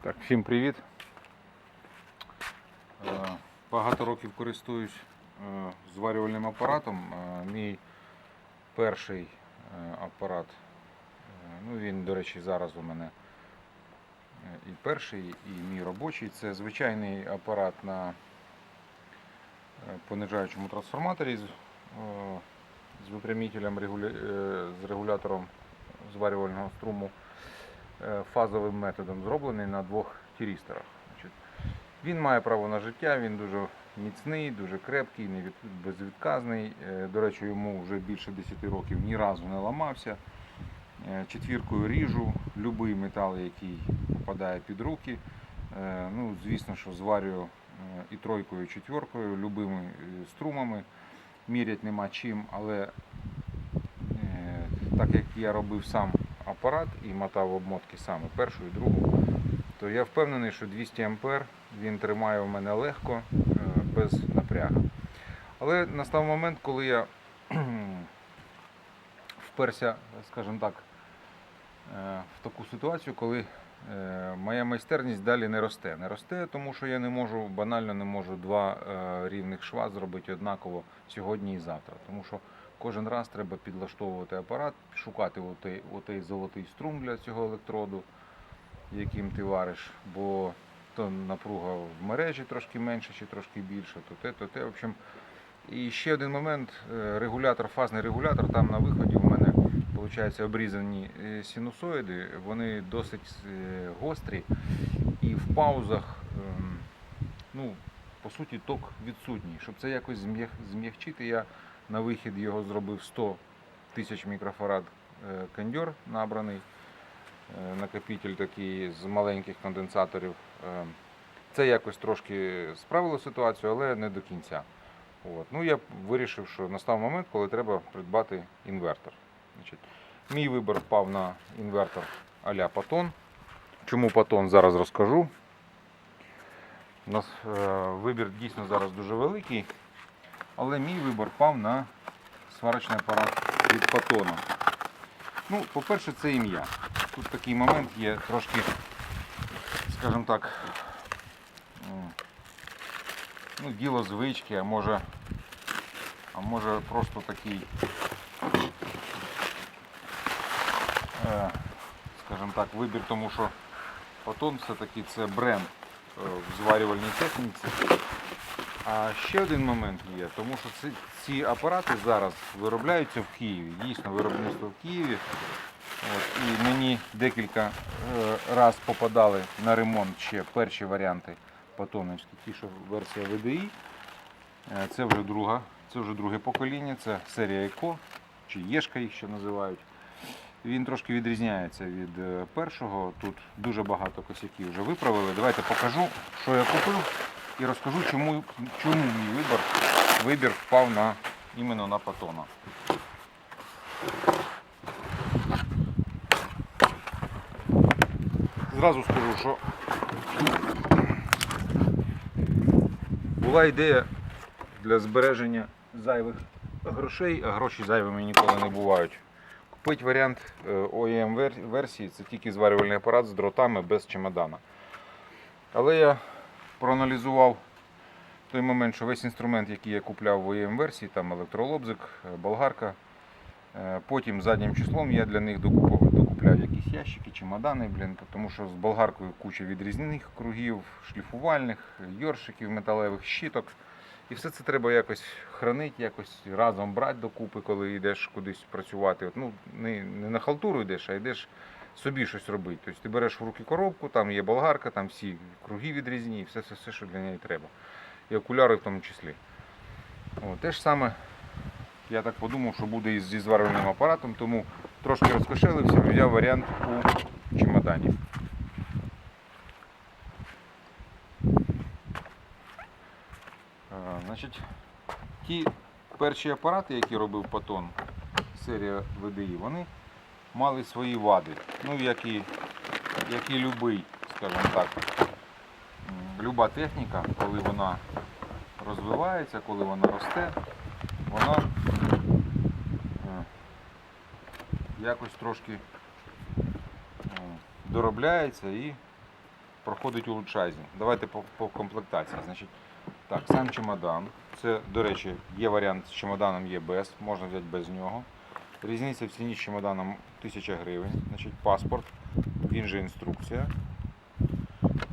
Так, всім привіт. Е, Багато років користуюсь е, зварювальним апаратом. Е, Мій перший апарат, ну він, до речі, зараз у мене і перший, і мій робочий. Це звичайний апарат на понижаючому трансформаторі з, випрямителем з регулятором зварювального струму фазовим методом зроблений на двох тірісторах. Він має право на життя, він дуже міцний, дуже крепкий, безвідказний. Е, До речі, йому вже більше 10 років ні разу не ламався. Е, Четвіркою ріжу будь-який метал, який попадає під руки. Е, Ну, звісно, що зварюю е, і тройкою, і четвіркою, любими е, струмами. Мірять нема чим, але Е, так як я робив сам апарат і мотав обмотки саме першу і другу, то я впевнений, що 200 ампер він тримає у мене легко, е, без напрягу. Але настав момент, коли я вперся, скажімо так, е, в таку ситуацію, коли е, моя майстерність далі не росте. Не росте, тому що я не можу, банально не можу два рівних шва зробити однаково сьогодні і завтра. Тому що кожен раз треба підлаштовувати апарат, шукати отей, отей золотий струм для цього електроду, яким ти вариш, бо то напруга в мережі трошки менше чи трошки більше, то те, то те. В общем, і ще один момент, е, регулятор, фазний регулятор, там на виході в мене виходить, обрізані е, синусоїди, вони досить е, гострі і в паузах, ем, ну, по суті, ток відсутній. Щоб це якось зм'якчити, я на вихід його зробив 100 тисяч мікрофарад е, кондьор набраний, е, накопитель такий з маленьких конденсаторів. Е, Це якось трошки справило ситуацію, але не до кінця. От. Ну, я вирішив, що настав момент, коли треба придбати інвертор. Значить, мій вибір впав на інвертор а-ля Патон. Чому Патон зараз розкажу. У нас вибір дійсно зараз дуже великий, але мій вибір впав на сварочний апарат від Патона. Ну, по-перше, це ім'я. Тут такий момент є трошки, скажімо так, ну, діло звички, а може, а може просто такий, е, скажімо так, вибір, тому що Патон все-таки це бренд е, в зварювальній техніці. А ще один момент є, тому що ці, ці апарати зараз виробляються в Києві. Дійсно, виробництво в Києві. От, і мені декілька е, раз попадали на ремонт ще перші варіанти патоновські, ті, що версія VDI. Е, Це вже друга, це вже друге покоління, це серія Еко, чи Єшка їх ще називають. Він трошки відрізняється від е, першого. Тут дуже багато косяків вже виправили. Давайте покажу, що я купив, і розкажу, чому, чому мій вибір, вибір впав на, іменно на патона. Зразу скажу, що була ідея для збереження зайвих грошей, а гроші зайвими ніколи не бувають. Купити варіант е, OEM версії це тільки зварювальний апарат з дротами без чемодана. Але я проаналізував той момент, що весь інструмент, який я купляв в OEM версії, там електролобзик, болгарка. е, Потім заднім числом я для них докупав, докупляв якісь ящики, чемодани, блін, тому що з болгаркою куча відрізних кругів, шліфувальних, йоршиків, металевих щиток. І все це треба якось хранити, якось разом брати докупи, коли йдеш кудись працювати. От, ну, не, не на халтуру йдеш, а йдеш собі щось робити. Тобто ти береш в руки коробку, там є болгарка, там всі круги відрізні, все, все, все, що для неї треба. І окуляри в тому числі. О, те ж саме я так подумав, що буде і зі зварювальним апаратом, тому трошки розкошелився взяв варіант у чемодані. Значить, ті перші апарати, які робив Патон, серія VDI, вони мали свої вади. Ну, як і, як і любий, скажімо так, люба техніка, коли вона розвивається, коли вона росте, вона е, якось трошки е, доробляється і проходить улучшайзінг. Давайте по, по комплектації. Значить, так, сам чемодан. Це, до речі, є варіант з чемоданом, є без, можна взяти без нього. Різниця в ціні з чемоданом 1000 гривень. Значить, паспорт, він же інструкція.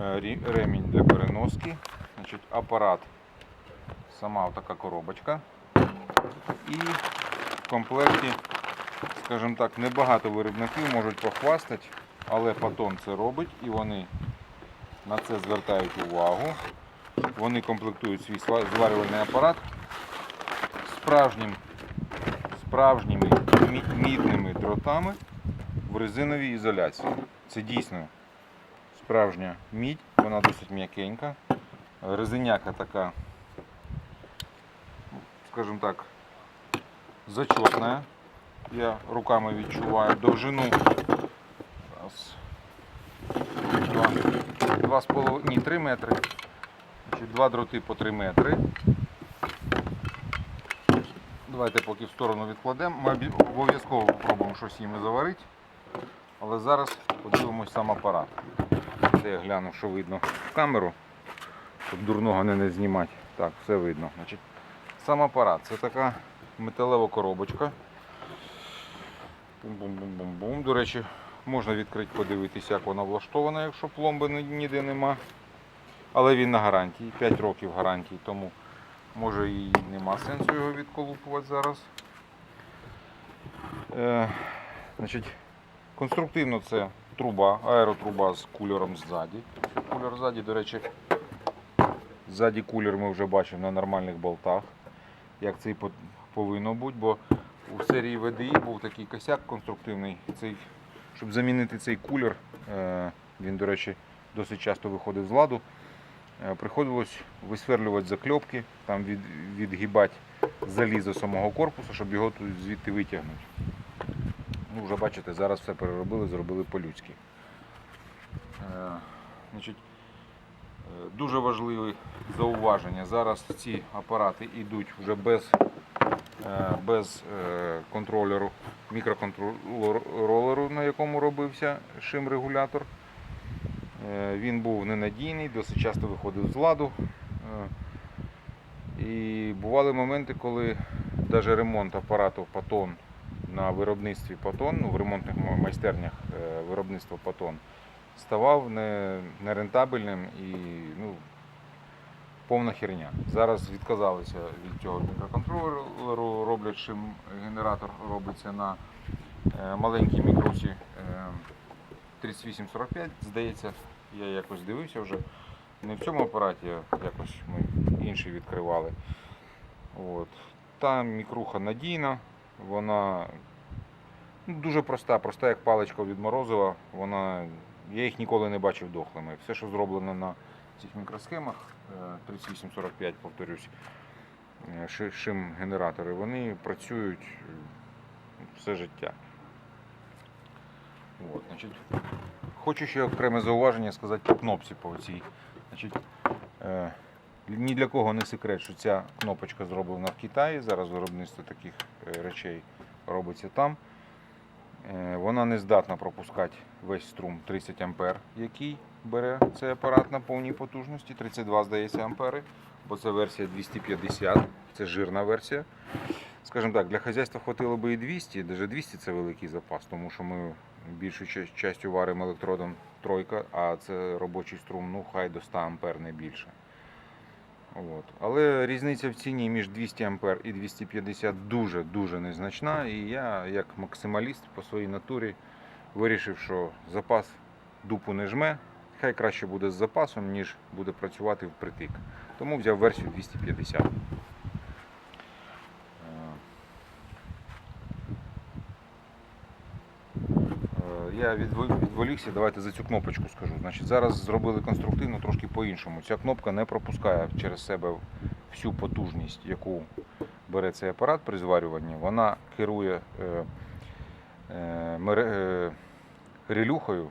Е, Ремінь для переноски. Значить, апарат, сама така коробочка. І в комплекті, скажімо так, небагато виробників можуть похвастати, але Патон це робить і вони на це звертають увагу. Вони комплектують свій зварювальний апарат справжнім, справжніми мідними дротами в резиновій ізоляції. Це дійсно справжня мідь, вона досить м'якенька. Резиняка така, скажімо так, зачетна. Я руками відчуваю довжину. Раз, два, два з половиною, ні, три метри. Значить, два дроти по 3 метри. Давайте поки в сторону відкладемо. Ми обов'язково спробуємо щось їм заварити. Але зараз подивимось сам апарат. Це я гляну, що видно в камеру, щоб дурного не, не знімати. Так, все видно. Значить, сам апарат це така металева коробочка. Бум-бум-бум-бум-бум. До речі, можна відкрити, подивитися, як вона влаштована, якщо пломби ніде нема. Але він на гарантії, 5 років гарантії, тому може і нема сенсу його відколупувати зараз. Е, значить, конструктивно це труба, аеротруба з кулером ззаді. Кулер ззаді, до речі, ззаді кулер ми вже бачимо на нормальних болтах, як це і повинно бути, бо у серії VDI був такий косяк конструктивний. Цей, щоб замінити цей кулер, е, він, до речі, досить часто виходив з ладу. Е, Приходилось висверлювати закльопки, там від, відгибати залізо самого корпусу, щоб його тут звідти витягнути. Ну, вже бачите, зараз все переробили, зробили по-людськи. Е, значить, е, дуже важливе зауваження. Зараз ці апарати йдуть вже без, без контролеру, мікроконтролеру, на якому робився шим-регулятор. Е, Він був ненадійний, досить часто виходив з ладу. Е, І бували моменти, коли навіть ремонт апарату Патон на виробництві Патон, ну, в ремонтних майстернях е, виробництва Патон, ставав нерентабельним і ну, повна херня. Зараз відказалися від цього мікроконтролеру, роблять генератор робиться на маленькій мікросі. е, 3845, здається, я якось дивився вже. Не в цьому апараті, а якось ми інший відкривали. От. Та мікруха надійна, вона ну, дуже проста, проста як паличка від морозива. Вона, я їх ніколи не бачив дохлими. Все, що зроблено на цих мікросхемах, е, 3845, повторюсь, е, шим-генератори, вони працюють е, все життя. От, значить, хочу ще окреме зауваження сказати по кнопці по цій. Значить, е, ні для кого не секрет, що ця кнопочка зроблена в Китаї. Зараз виробництво таких е, речей робиться там. Е, вона не здатна пропускати весь струм 30 А, який бере цей апарат на повній потужності. 32, здається, ампери, бо це версія 250, це жирна версія. Скажімо так, для хазяйства хватило би і 200, навіть 200 це великий запас, тому що ми більшу частю варимо електродом тройка, а це робочий струм, ну хай до 100 ампер не більше. От. Але різниця в ціні між 200 ампер і 250 дуже-дуже незначна. І я, як максималіст по своїй натурі, вирішив, що запас дупу не жме, хай краще буде з запасом, ніж буде працювати впритик. Тому взяв версію 250. Е, Е, Я відволікся, давайте за цю кнопочку скажу. Значить, зараз зробили конструктивно трошки по-іншому. Ця кнопка не пропускає через себе всю потужність, яку бере цей апарат при зварюванні. Вона керує е, е, е, релюхою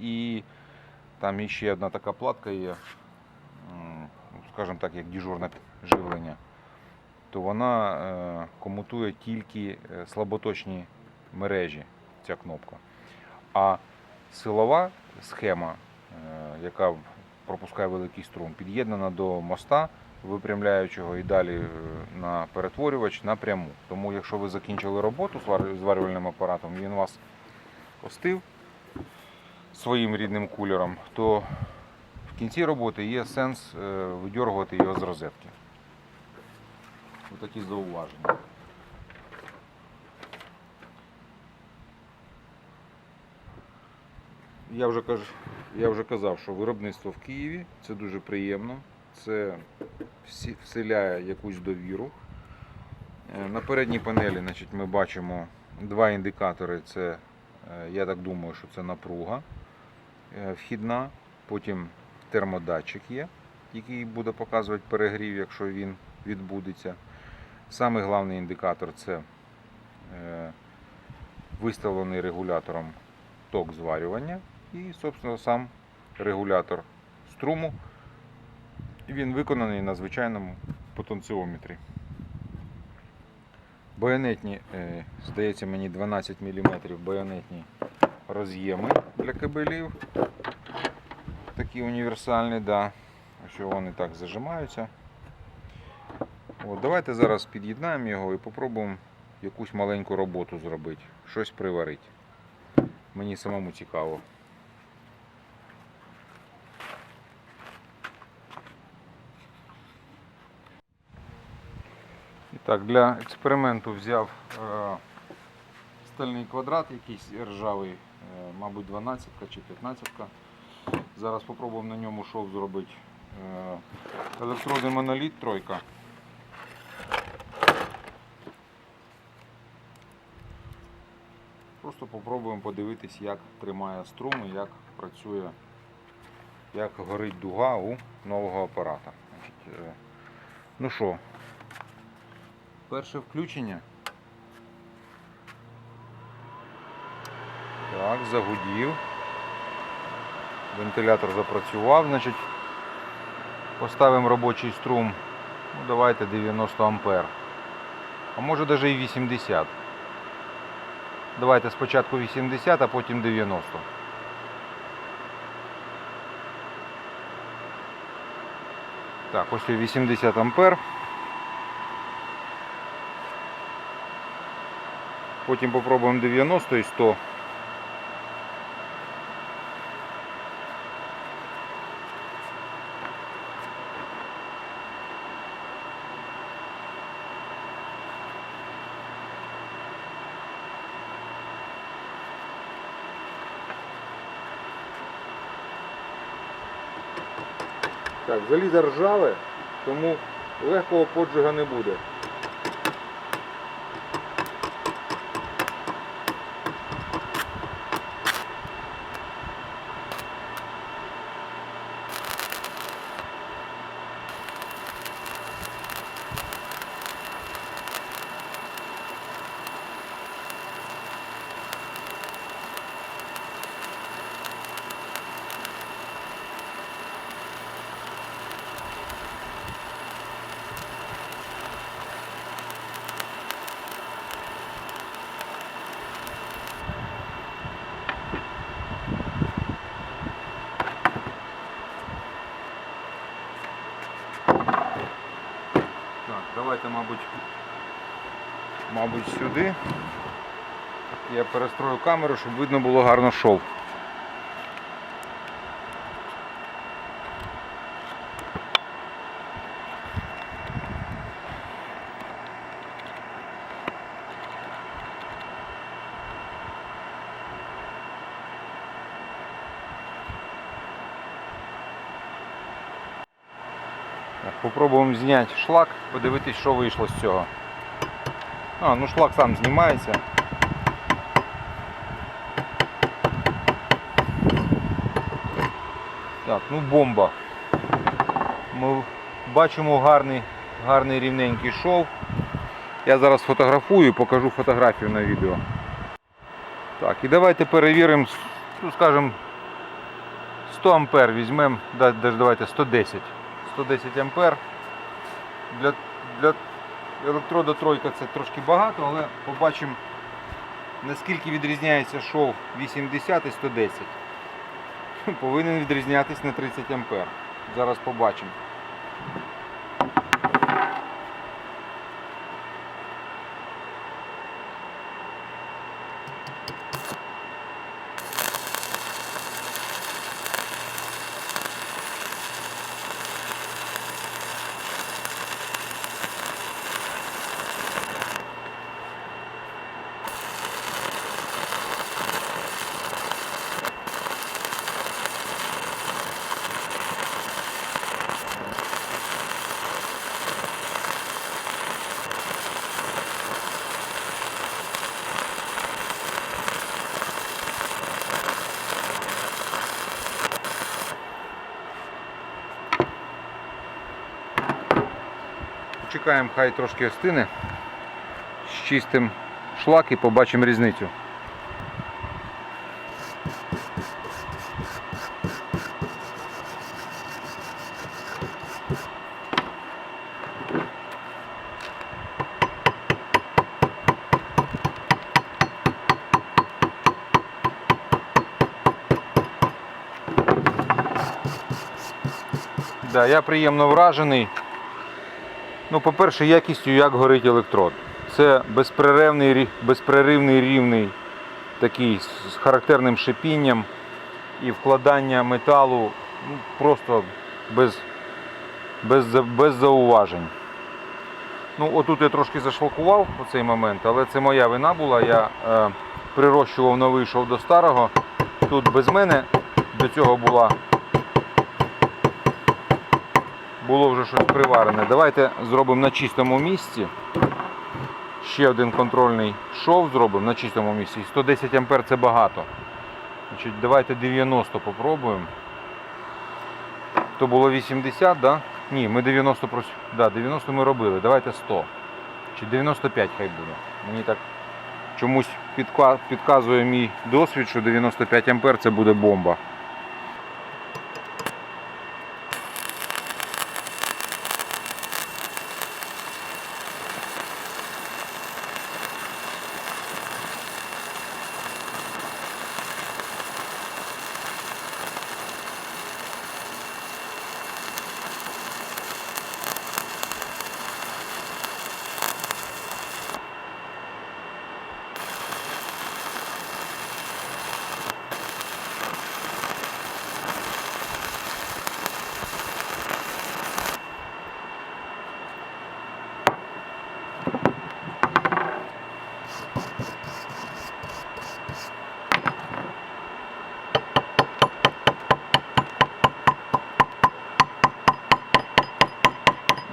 і там іще одна така платка є, скажімо так, як дежурне живлення. То вона е, комутує тільки е, слаботочні мережі, ця кнопка. А силова схема, е, яка пропускає великий струм, під'єднана до моста випрямляючого і далі е, на перетворювач напряму. Тому якщо ви закінчили роботу з вар- зварювальним апаратом, він вас остив своїм рідним кулером, то в кінці роботи є сенс е, видьоргувати його з розетки. Ось такі зауваження. Я вже, каж, я вже казав, що виробництво в Києві це дуже приємно. Це вселяє якусь довіру. Е, На передній панелі значить, ми бачимо два індикатори. Це, е, я так думаю, що це напруга е, вхідна. Потім термодатчик є, який буде показувати перегрів, якщо він відбудеться. Самий головний індикатор це виставлений регулятором ток зварювання і, собственно, сам регулятор струму. І Він виконаний на звичайному потенціометрі. Байонетні, е, здається мені 12 мм байонетні роз'єми для кабелів. Такі універсальні, да. що вони так зажимаються. От, давайте зараз під'єднаємо його і попробуємо якусь маленьку роботу зробити, щось приварити. Мені самому цікаво. І так, для експерименту взяв е, стальний квадрат, якийсь ржавий, е, мабуть, 12 чи 15. Зараз спробуємо на ньому шов зробити. Е, електроди моноліт тройка. Просто попробуємо подивитись, як тримає струм як працює, як горить дуга у нового апарата. Значить, е, ну що, перше включення. Так, загудів. Вентилятор запрацював, значить, поставимо робочий струм, ну давайте 90 ампер. А може навіть і 80. Давайте спочатку 80, а потім 90. Так, ось і 80 ампер. Потім попробуємо 90 і 100. Так, залізо ржаве, тому легкого поджига не буде. Так, давайте, мабуть, мабуть, сюди. Я перестрою камеру, щоб видно було гарно шов. Попробуємо зняти шлак, подивитись, що вийшло з цього. А, ну шлак сам знімається. Так, ну бомба. Ми бачимо гарний, гарний рівненький шов. Я зараз фотографую покажу фотографію на відео. Так, і давайте перевіримо, ну, скажімо, 100 ампер візьмемо, давайте 110. 110 ампер. Для, для електрода тройка це трошки багато, але побачимо наскільки відрізняється шов 80 і 110. повинен відрізнятися на 30 ампер. Зараз побачимо. Чекаємо, хай трошки остине. Щистим шлак і побачимо різницю. Да, я приємно вражений. Ну, по-перше, якістю, як горить електрод. Це безперервний, рі- безперервний рівний такий з характерним шипінням і вкладання металу ну, просто без, без, без зауважень. Ну, отут я трошки зашлакував у цей момент, але це моя вина була. Я е, прирощував новий шов до старого. Тут без мене до цього була було вже щось приварене. Давайте зробимо на чистому місці. Ще один контрольний шов зробимо на чистому місці. 110 ампер це багато. Значить, давайте 90 попробуємо. То було 80, да? Ні, ми 90 прос... да, 90 ми робили. Давайте 100. Чи 95 хай буде. Мені так чомусь підказує мій досвід, що 95 ампер це буде бомба.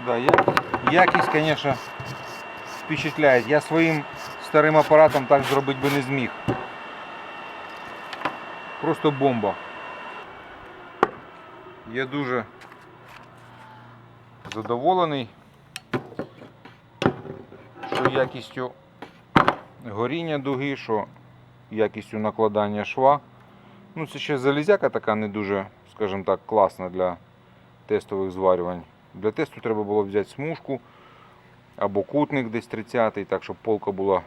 Да, я, якість, звісно, впечатляє. Я своїм старим апаратом так зробити би не зміг. Просто бомба. Я дуже задоволений, що якістю горіння дуги, що якістю накладання шва. Ну, це ще залізяка така не дуже, скажімо так, класна для тестових зварювань. Для тесту треба було взяти смужку або кутник десь 30 так щоб полка була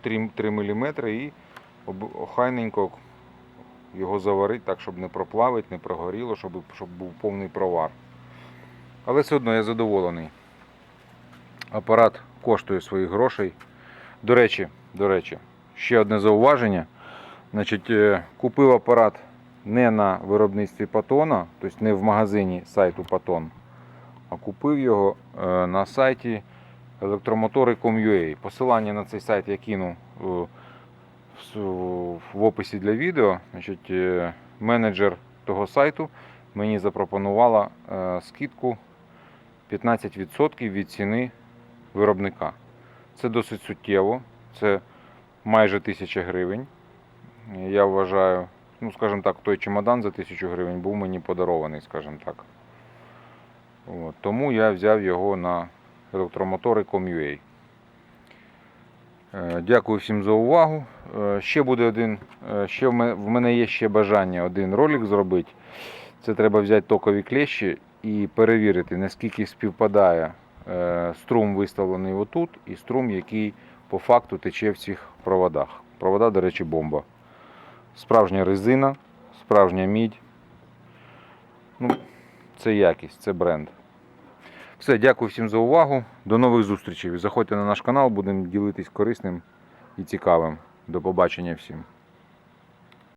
3, 3 мм і охайненько його заварити так, щоб не проплавити, не прогоріло, щоб, щоб був повний провар. Але все одно я задоволений. Апарат коштує своїх грошей. До речі, до речі, ще одне зауваження. Значить, е, купив апарат не на виробництві Патона, тобто не в магазині сайту Патон, купив його е, на сайті електромотори.com.ua. Посилання на цей сайт я кину е, в описі для відео. Значить, е, менеджер того сайту мені запропонувала скидку 15% від ціни виробника. Це досить суттєво, це майже 1000 гривень. Я вважаю, ну скажімо так, той чемодан за 1000 гривень був мені подарований, скажімо так. От, тому я взяв його на електромотори.com.ua. Е, Дякую всім за увагу. Е, Ще буде один, е, ще в мене, є ще бажання один ролик зробити. Це треба взяти токові клещі і перевірити, наскільки співпадає струм виставлений отут і струм, який по факту тече в цих проводах. Провода, до речі, бомба. Справжня резина, справжня мідь. Ну, це якість, це бренд. Все, дякую всім за увагу. До нових зустрічей. Заходьте на наш канал, будемо ділитись корисним і цікавим. До побачення всім.